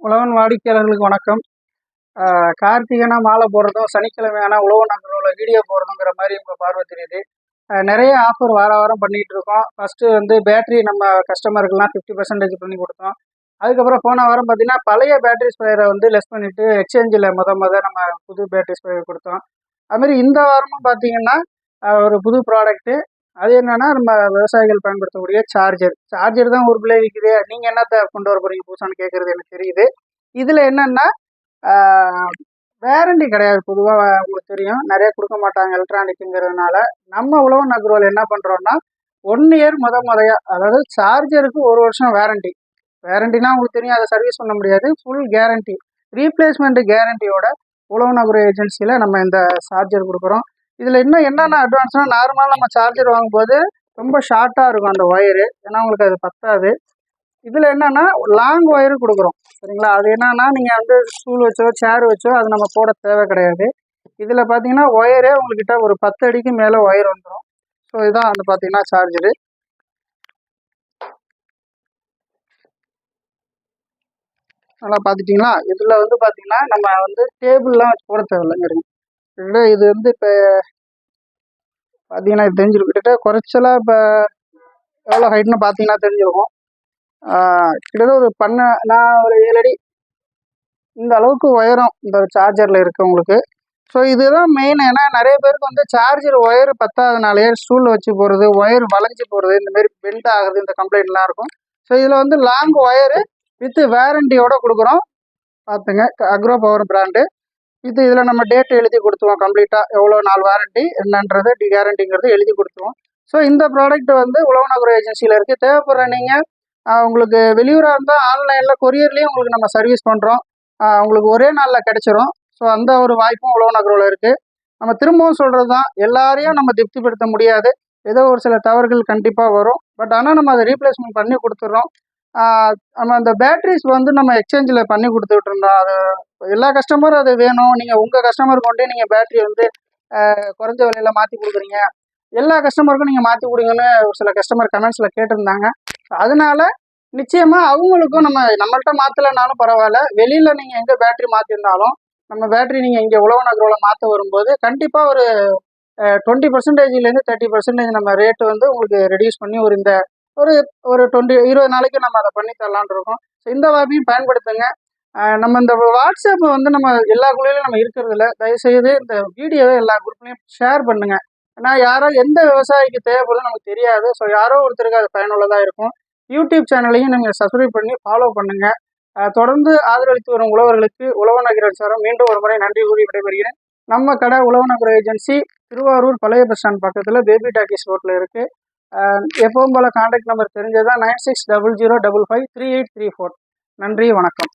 உழவன் வாடிக்கையாளர்களுக்கு வணக்கம். கார்த்திகைனா மாலை போடுறதும் சனிக்கிழமையானா உழவன் நகரில் வீடியோ போடுறதுங்கிற மாதிரி உங்கள் பார்வை தெரியுது. நிறைய ஆஃபர் வார வாரம் பண்ணிகிட்டு இருக்கோம். ஃபஸ்ட்டு வந்து பேட்டரி நம்ம கஸ்டமருக்குலாம் ஃபிஃப்டி பர்சன்டேஜ் பண்ணி கொடுத்தோம். அதுக்கப்புறம் போன வாரம் பார்த்தீங்கன்னா பழைய பேட்டரி ஸ்ப்ரேயரை வந்து லெஸ் பண்ணிவிட்டு எக்ஸ்சேஞ்சில் முத முத நம்ம புது பேட்டரி ஸ்ப்ரேயர் கொடுத்தோம். அதுமாரி இந்த வாரமும் பார்த்தீங்கன்னா ஒரு புது ப்ராடக்ட்டு அது என்னன்னா நம்ம விவசாயிகள் பயன்படுத்தக்கூடிய சார்ஜர் சார்ஜர் தான் ஊருக்குள்ளே விற்குது நீங்கள் என்னத்தை கொண்டு வர போகிறீங்க புதுசான்னு கேட்குறது எனக்கு தெரியுது. இதில் என்னென்னா வேரண்டி கிடையாது. பொதுவாக உங்களுக்கு தெரியும். நிறைய கொடுக்க மாட்டாங்க எலக்ட்ரானிக்குங்கிறதுனால நம்ம உழவன் அக்ரோல் என்ன பண்ணுறோன்னா ஒன் இயர் முத முதையா அதாவது சார்ஜருக்கு ஒரு வருஷம் வேரண்டி வேரண்டினா உங்களுக்கு தெரியும். அதை சர்வீஸ் பண்ண முடியாது. ஃபுல் கேரண்டி ரீப்ளேஸ்மெண்ட் கேரண்டியோட உழவு நகர ஏஜென்சியில் நம்ம இந்த சார்ஜர் கொடுக்குறோம். இதில் இன்னும் என்னென்ன அட்வான்ஸ்னால் நார்மலாக நம்ம சார்ஜர் வாங்கும்போது ரொம்ப ஷார்ட்டாக இருக்கும் அந்த ஒயரு ஏன்னா உங்களுக்கு அது பத்தாது. இதில் என்னென்னா லாங் ஒயரு கொடுக்குறோம். சரிங்களா? அது என்னென்னா நீங்கள் வந்து ஸ்டூல் வச்சோ சேர் வச்சோ அது நம்ம போட தேவை கிடையாது. இதில் பார்த்தீங்கன்னா ஒயரே உங்கள்கிட்ட ஒரு பத்து அடிக்கு மேலே ஒயர் வந்துடும் ஸோ இதுதான் வந்து பார்த்தீங்கன்னா சார்ஜரு நல்லா பார்த்துட்டிங்களா இதில் வந்து பார்த்தீங்கன்னா நம்ம வந்து டேபிள்லாம் வச்சு போட தேவையில்லைங்கிறீங்க. கிட்டத்தட்ட இது வந்து இப்போ பார்த்தீங்கன்னா தெரிஞ்சிருக்கும் கிட்டத்தட்ட குறைச்சலாக இப்போ எவ்வளோ ஹைட்னு பார்த்தீங்கன்னா தெரிஞ்சிருக்கும். கிட்டத்தட்ட ஒரு பண்ண நான் ஒரு ஏழு அடி இந்த அளவுக்கு உயரம் இந்த சார்ஜரில் இருக்கவங்களுக்கு. ஸோ இதுதான் மெயின் ஏன்னா நிறைய பேருக்கு வந்து சார்ஜர் ஒயர் பத்தாதனாலேயே ஸ்டூலில் வச்சு போகிறது ஒயர் வளைஞ்சு போகிறது இந்தமாரி பெண்ட் ஆகுது இந்த கம்ப்ளைண்ட்லாம் இருக்கும். ஸோ இதில் வந்து லாங் ஒயரு வித் வேரண்டியோட கொடுக்குறோம். பார்த்துங்க அக்ரோ பவர் பிராண்டு இது இதில் நம்ம டேட் எழுதி கொடுத்துருவோம். கம்ப்ளீட்டாக எவ்வளோ நாள் வாரண்டி என்னன்றது டி கேரண்டிங்கிறது எழுதி கொடுத்துருவோம். ஸோ இந்த ப்ராடக்ட் வந்து உழவு நகர் ஏஜென்சியில் இருக்குது தேவைப்படுற நீங்கள் உங்களுக்கு வெளியூராக இருந்தால் ஆன்லைனில் கொரியர்லேயும் உங்களுக்கு நம்ம சர்வீஸ் பண்ணுறோம் உங்களுக்கு ஒரே நாளில் கிடைச்சிரும். ஸோ அந்த ஒரு வாய்ப்பும் உழவு நகரில் இருக்குது நம்ம திரும்பவும் சொல்கிறது தான் எல்லாரையும் நம்ம திருப்திப்படுத்த முடியாது. ஏதோ ஒரு சில தவறுகள் கண்டிப்பாக வரும். பட் ஆனால் நம்ம அதை ரீப்ளேஸ்மெண்ட் பண்ணி கொடுத்துட்றோம் நம்ம அந்த பேட்ரிஸ் வந்து நம்ம எக்ஸ்சேஞ்சில் பண்ணி கொடுத்துட்டு இருந்தோம் அது எல்லா கஸ்டமரும் அது வேணும். நீங்கள் உங்கள் கஸ்டமர் கொண்டே நீங்கள் பேட்டரி வந்து குறைஞ்ச விலையில் மாற்றி கொடுக்குறீங்க. எல்லா கஸ்டமருக்கும் நீங்கள் மாற்றி கொடுங்கன்னு ஒரு சில கஸ்டமர் கமெண்ட்ஸில் கேட்டிருந்தாங்க. அதனால நிச்சயமாக அவங்களுக்கும் நம்ம நம்மள்கிட்ட மாற்றலைனாலும் பரவாயில்ல. வெளியில் நீங்கள் எங்கே பேட்டரி மாற்றிருந்தாலும் நம்ம பேட்டரி நீங்கள் இங்கே உழவு நகரோவில் மாற்ற வரும்போது கண்டிப்பாக ஒரு டுவெண்ட்டி பர்சன்டேஜ்லேருந்து தேர்ட்டி பர்சன்டேஜ் நம்ம ரேட்டு வந்து உங்களுக்கு ரெடியூஸ் பண்ணி ஒரு இந்த ஒரு ஒரு டுவெண்ட்டி இருபது நாளைக்கு நம்ம அதை பண்ணி தரலான் இருக்கோம். ஸோ இந்த வாய்ப்பையும் பயன்படுத்துங்க. நம்ம இந்த வாட்ஸ்அப் வந்து நம்ம எல்லா குழுவிலும் நம்ம இருக்கிறது இல்லை தயவுசெய்து இந்த வீடியோவை எல்லா குரூப்லையும் ஷேர் பண்ணுங்க. ஏன்னா யாரோ எந்த விவசாயிக்கு தேவைப்படுது நமக்கு தெரியாது. ஸோ யாரோ ஒருத்தருக்கு அது பயனுள்ளதாக இருக்கும். யூடியூப் சேனலையும் நீங்கள் சப்ஸ்கிரைப் பண்ணி ஃபாலோ பண்ணுங்க. தொடர்ந்து ஆதரவளித்து வரும் உழவர்களுக்கு உழவநகர் சாரம் மீண்டும் ஒரு முறை நன்றி கூறி விடைபெறுகிறேன். நம்ம கடை உழவநகர் ஏஜென்சி திருவாரூர் பழைய பஸ் ஸ்டாண்ட் பக்கத்தில் பேபி டாக்கிஸ் ரோட்டில் இருக்குது எப்பவும் போல் contact number தெரிஞ்சதா nine six double zero double five three eight three four நன்றி வணக்கம்.